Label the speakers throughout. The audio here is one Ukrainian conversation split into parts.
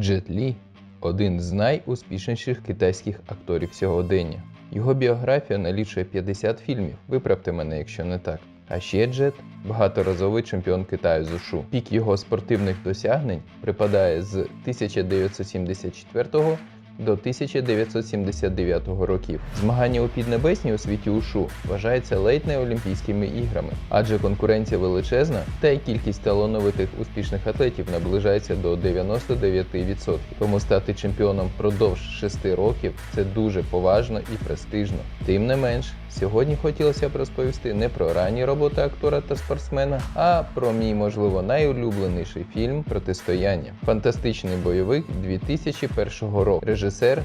Speaker 1: Джет Лі один з найуспішніших китайських акторів сьогодення. Його біографія налічує 50 фільмів, виправте мене, якщо не так. А ще Джет багаторазовий чемпіон Китаю з ушу. Пік його спортивних досягнень припадає з 1974 до 1979 років. Змагання у Піднебесній у світі ушу вважається ледь не Олімпійськими іграми, адже конкуренція величезна, та й кількість талановитих успішних атлетів наближається до 99%. Тому стати чемпіоном впродовж 6 років це дуже поважно і престижно. Тим не менш, сьогодні хотілося б розповісти не про ранні роботи актора та спортсмена, а про мій, можливо, найулюбленіший фільм Протистояння. Фантастичний бойовик 2001 року. Режисер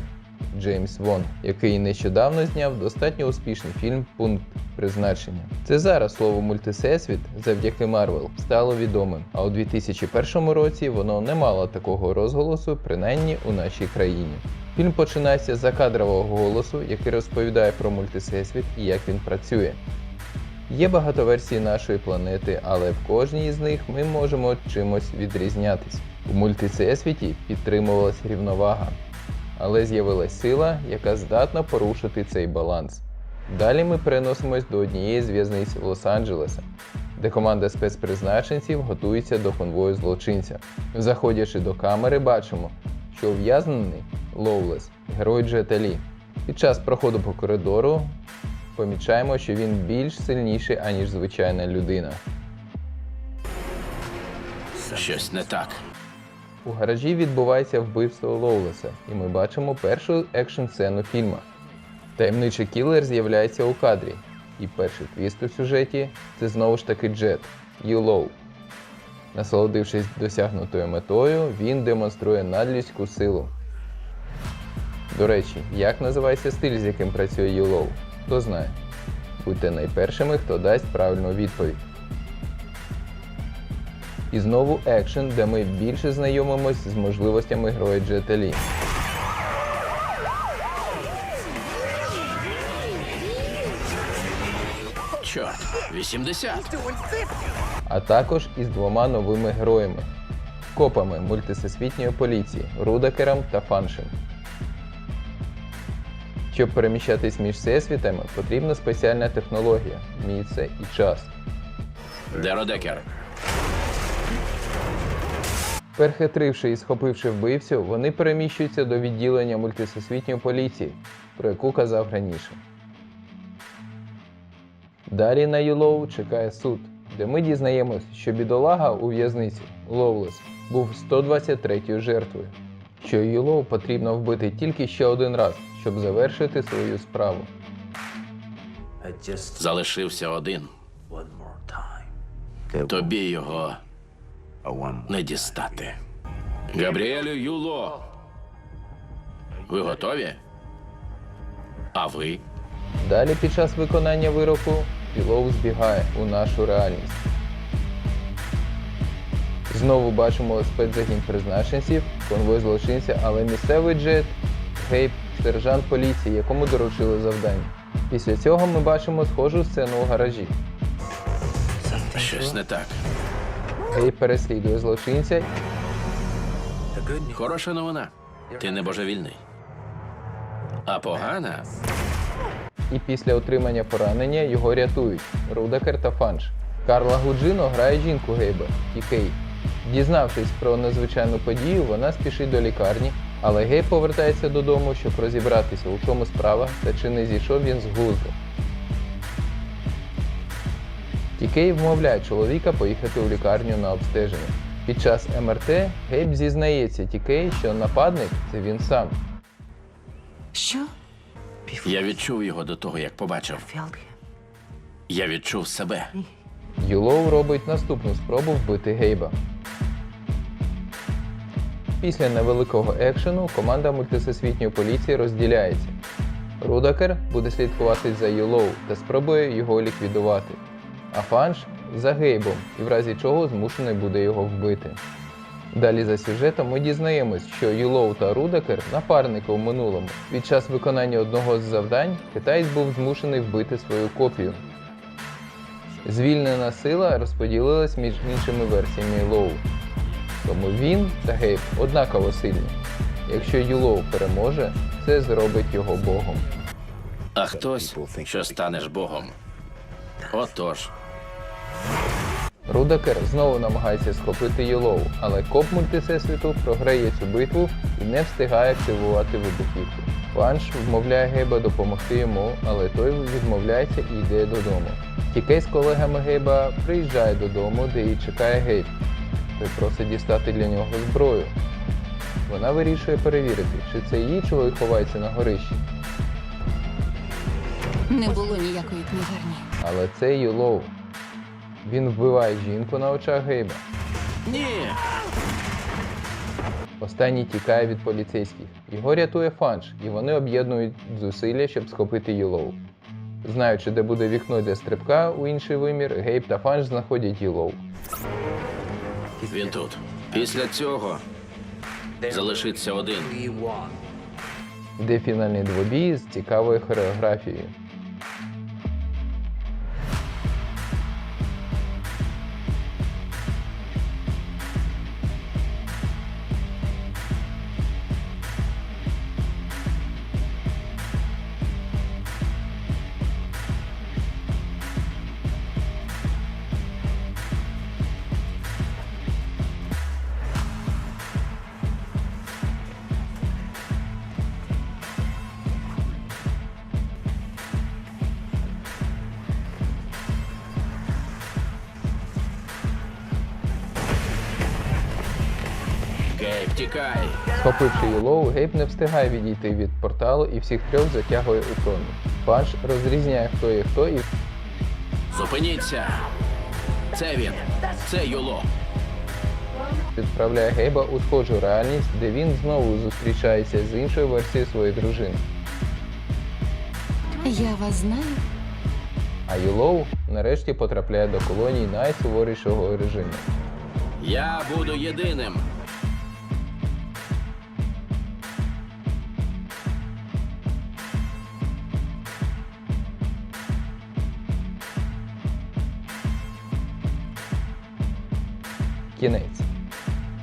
Speaker 1: Джеймс Вон, який нещодавно зняв достатньо успішний фільм Пункт призначення. Це зараз слово мультисесвіт завдяки Марвел стало відомим, а у 2001 році воно не мало такого розголосу, принаймні у нашій країні. Фільм починається з закадрового голосу, який розповідає про мультисесвіт і як він працює. Є багато версій нашої планети, але в кожній з них ми можемо чимось відрізнятись. У мультисесвіті підтримувалась рівновага, але з'явилась сила, яка здатна порушити цей баланс. Далі ми переносимось до однієї з в'язниць Лос-Анджелеса, де команда спецпризначенців готується до конвою злочинця. Заходячи до камери, бачимо, що ув'язнений Лоулес, герой Джета Лі. Під час проходу по коридору помічаємо, що він більш сильніший, аніж звичайна людина.
Speaker 2: Щось не так.
Speaker 1: У гаражі відбувається вбивство Лоулеса, і ми бачимо першу екшн-сцену фільму. Таємничий кілер з'являється у кадрі, і перший твіст у сюжеті це знову ж таки Джет Юлоу. Насолодившись досягнутою метою, він демонструє надлюдську силу. До речі, як називається стиль, з яким працює Юлоу? Хто знає? Будьте найпершими, хто дасть правильну відповідь. І знову екшен, де ми більше знайомимось з можливостями героя Джета Лі.
Speaker 2: Чорт, 80.
Speaker 1: а також із двома новими героями копами мультисвітньої поліції Рудакером та Фаншем. Щоб переміщатись між всесвітами, потрібна спеціальна технологія, місце і час.
Speaker 2: Де Родекер?
Speaker 1: Перехитривши і схопивши вбивцю, вони переміщуються до відділення мультисвітньої поліції, про яку казав раніше. Далі на Юлоу чекає суд, де ми дізнаємось, що бідолага у в'язниці Лоулес був 123-ю жертвою, що Юлоу потрібно вбити тільки ще один раз, щоб завершити свою справу.
Speaker 3: Just
Speaker 2: Залишився один.
Speaker 3: one more time.
Speaker 2: Тобі його. Не дістати. Габріелю Юло. Ви готові? А ви?
Speaker 1: Далі під час виконання вироку Юлоу збігає у нашу реальність. Знову бачимо спецзагін призначенців, конвой злочинця, але місцевий джет Гейб, сержант поліції, якому доручили завдання. Після цього ми бачимо схожу сцену у гаражі.
Speaker 2: Щось не так.
Speaker 1: Гейб переслідує злочинця.
Speaker 2: Хороша новина. Ти не божевільний. А погана
Speaker 1: і після отримання поранення його рятують Рудакер та Фанш. Карла Гуджино грає жінку Гейба Тікей. Дізнавшись про незвичайну подію, вона спішить до лікарні, але Гейб повертається додому, щоб розібратися, у чому справа та чи не зійшов він з глузду. Тікей вмовляє чоловіка поїхати у лікарню на обстеження. Під час МРТ Гейб зізнається Тікей, що нападник це він сам.
Speaker 4: Що?
Speaker 2: я відчув його до того, як побачив. Я відчув себе.
Speaker 1: Юлоу робить наступну спробу вбити Гейба. Після невеликого екшену команда мультисвітньої поліції розділяється. Рудакер буде слідкувати за Юлоу та спробує його ліквідувати, а Фанш за Гейбом і в разі чого змушений буде його вбити. Далі за сюжетом ми дізнаємось, що Юлоу та Рудакер напарники у минулому. Під час виконання одного з завдань китаєць був змушений вбити свою копію. Звільнена сила розподілилась між іншими версіями Лоу. Тому він та Гейб однаково сильні. Якщо Юлоу переможе, це зробить його богом.
Speaker 2: А хтось, що станеш Богом. Отож,
Speaker 1: Рудакер знову намагається схопити Юлоу, але коп мультисесвіту програє цю битву і не встигає активувати вибухівку. Панш вмовляє Гейба допомогти йому, але той відмовляється і йде додому. Тікей з колегами Гейба приїжджає додому, де її чекає Гейб. Той просить дістати для нього зброю. Вона вирішує перевірити, чи це її чоловік ховається на горищі,
Speaker 4: Не було ніякої книгарні.
Speaker 1: але це Юлоу. Він вбиває жінку на очах Гейба.
Speaker 2: ні!
Speaker 1: Останній тікає від поліцейських. Його рятує фанш, і вони об'єднують зусилля, щоб схопити Юлоу. Знаючи, де буде вікно для стрибка у інший вимір, Гейб та фанш знаходять Юлоу.
Speaker 2: Він тут. Після цього залишиться один.
Speaker 1: Йде фінальний двобій з цікавою хореографією.
Speaker 2: Тікай!
Speaker 1: Схопивши Юлоу, Гейб не встигає відійти від порталу і всіх трьох затягує у промінь. Фанш розрізняє, хто є хто, і
Speaker 2: Зупиніться! Це він! Це Юло!
Speaker 1: відправляє Гейба у схожу реальність, де він знову зустрічається з іншою версією своєї дружини.
Speaker 4: Я вас знаю.
Speaker 1: А Юлоу нарешті потрапляє до колонії найсуворішого режиму.
Speaker 2: Я буду єдиним.
Speaker 1: Кінець.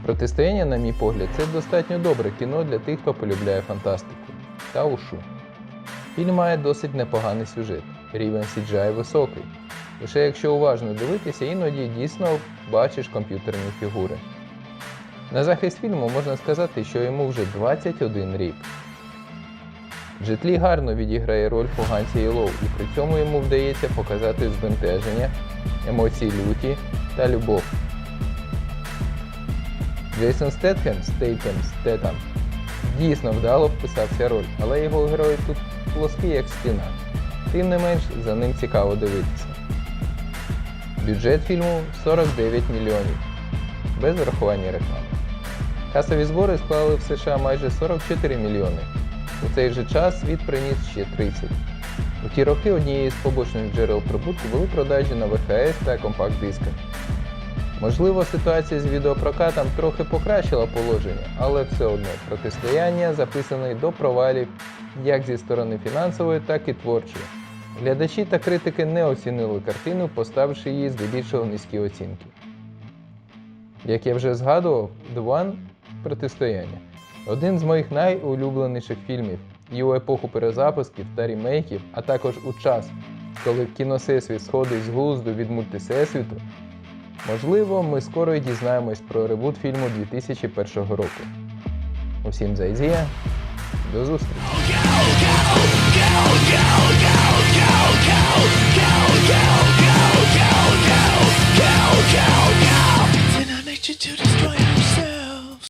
Speaker 1: Протистояння, на мій погляд, це достатньо добре кіно для тих, хто полюбляє фантастику та ушу. Фільм має досить непоганий сюжет, рівень CGI високий. Лише якщо уважно дивитися, іноді дійсно бачиш комп'ютерні фігури. На захист фільму можна сказати, що йому вже 21 рік. Джет Лі гарно відіграє роль поганця Єлоу, і при цьому йому вдається показати збентеження, емоції люті та любов. Джейсон Стетхем, Стейтем, Стетам дійсно вдало вписався роль, але його герой тут плоский як стіна. Тим не менш, за ним цікаво дивитися. Бюджет фільму 49 мільйонів, без врахування реклами. Касові збори склали в США майже 44 мільйони. У цей же час світ приніс ще 30. У ті роки однією з побочних джерел прибутку були продажі на ВХС та компакт-дисках. Можливо, ситуація з відеопрокатом трохи покращила положення, але все одно протистояння записане до провалів як зі сторони фінансової, так і творчої. Глядачі та критики не оцінили картину, поставивши її здебільшого низькі оцінки. Як я вже згадував, The One протистояння один з моїх найулюбленіших фільмів і у епоху перезапусків та рімейків, а також у час, коли кіносесвіт сходить з глузду від мультисесвіту, Можливо, ми скоро й дізнаємось про ребут фільму 2001 року. Усім зайзія, до зустрічі!